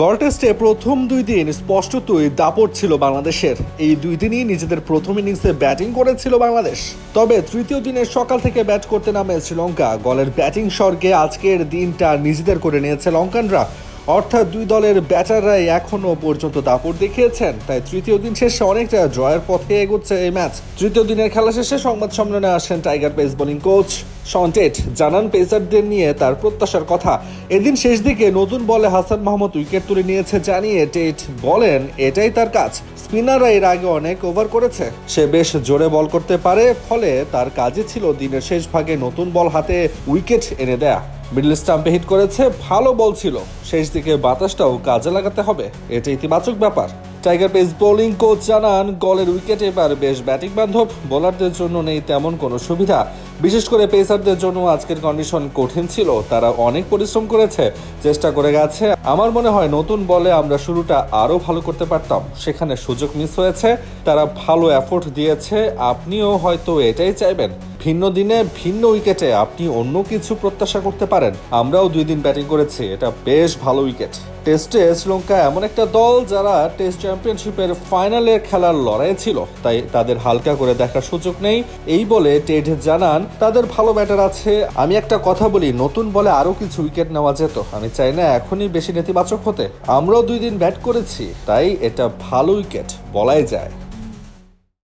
গড় টেস্টে প্রথম দুই দিন স্পষ্টতই দাপট ছিল বাংলাদেশের। এই দুই দিনই নিজেদের প্রথম ইনিংসে ব্যাটিং করেছিল বাংলাদেশ। তবে তৃতীয় দিনের সকাল থেকে ব্যাট করতে নামে শ্রীলঙ্কা। গলের ব্যাটিং স্বর্গে আজকের দিনটা নিজেদের করে নিয়েছে লঙ্কানরা। অর্থাৎ দুই দলের ব্যাটাররাই এখনও পর্যন্ত দাপট দেখিয়েছেন। তাই তৃতীয় দিন শেষে অনেকটা জয়ের পথে এগোচ্ছে এই ম্যাচ। তৃতীয় দিনের খেলা শেষে সংবাদ সম্মেলনে আসেন tiger pace bowling coach Shaun Tait জানান পেসারদের নিয়ে তার প্রত্যাশার কথা। এদিন শেষ দিকে নতুন বলে হাসান মাহমুদ উইকেট তুলে নিয়েছে জানিয়ে টেট বলেন, এটাই তার কাজ। স্পিনাররা এর আগে অনেক ওভার করেছে। সে বেশ জোরে বল করতে পারে, ফলে তার কাজই ছিল দিনের শেষ ভাগে নতুন বল হাতে উইকেট এনে দেয়া। মিডল স্টাম্পে হিট করেছে, ভালো বল ছিল। শেষ দিকে বাতাসটাও কাজে লাগাতে হবে। এটা ইতিবাচক ব্যাপার। টাইগার পেস বোলিং কোচ জানান, গলের উইকেট এবার বেশ ব্যাটিং বান্ধব বোলারদের জন্য নেই তেমন কোনো সুবিধা। বিশেষ করে পেসারদের জন্য আজকের কন্ডিশন কঠিন ছিল। তারা অনেক পরিশ্রম করেছে, চেষ্টা করে গেছে। আমার মনে হয় নতুন বলে আমরা শুরুটা আরও ভালো করতে পারতাম। সেখানে সুযোগ মিস হয়েছে, তারা ভালো এফোর্ট দিয়েছে। আপনিও হয়তো এটাই চাইবেন। ভিন্ন দিনে, ভিন্ন উইকেটে আপনি অন্য কিছু প্রত্যাশা করতে পারেন। আমরাও দুই দিন ব্যাটিং করেছি, এটা বেশ ভালো উইকেট টেস্টে শ্রীলঙ্কা এমন একটা দল যারা টেস্ট চ্যাম্পিয়নশিপের ফাইনালে খেলার লড়াই ছিল, তাই তাদের হালকা করে দেখার সুযোগ নেই। এই বলে টেড জানান তাদের ভালো ব্যাটার আছে। আমি একটা কথা বলি, নতুন বলে আরও কিছু উইকেট নেওয়া যেত। আমি চাই না এখনই বেশি নেতিবাচক হতে। আমরাও দুই দিন ব্যাট করেছি, তাই এটা ভালো উইকেট বলাই যায়।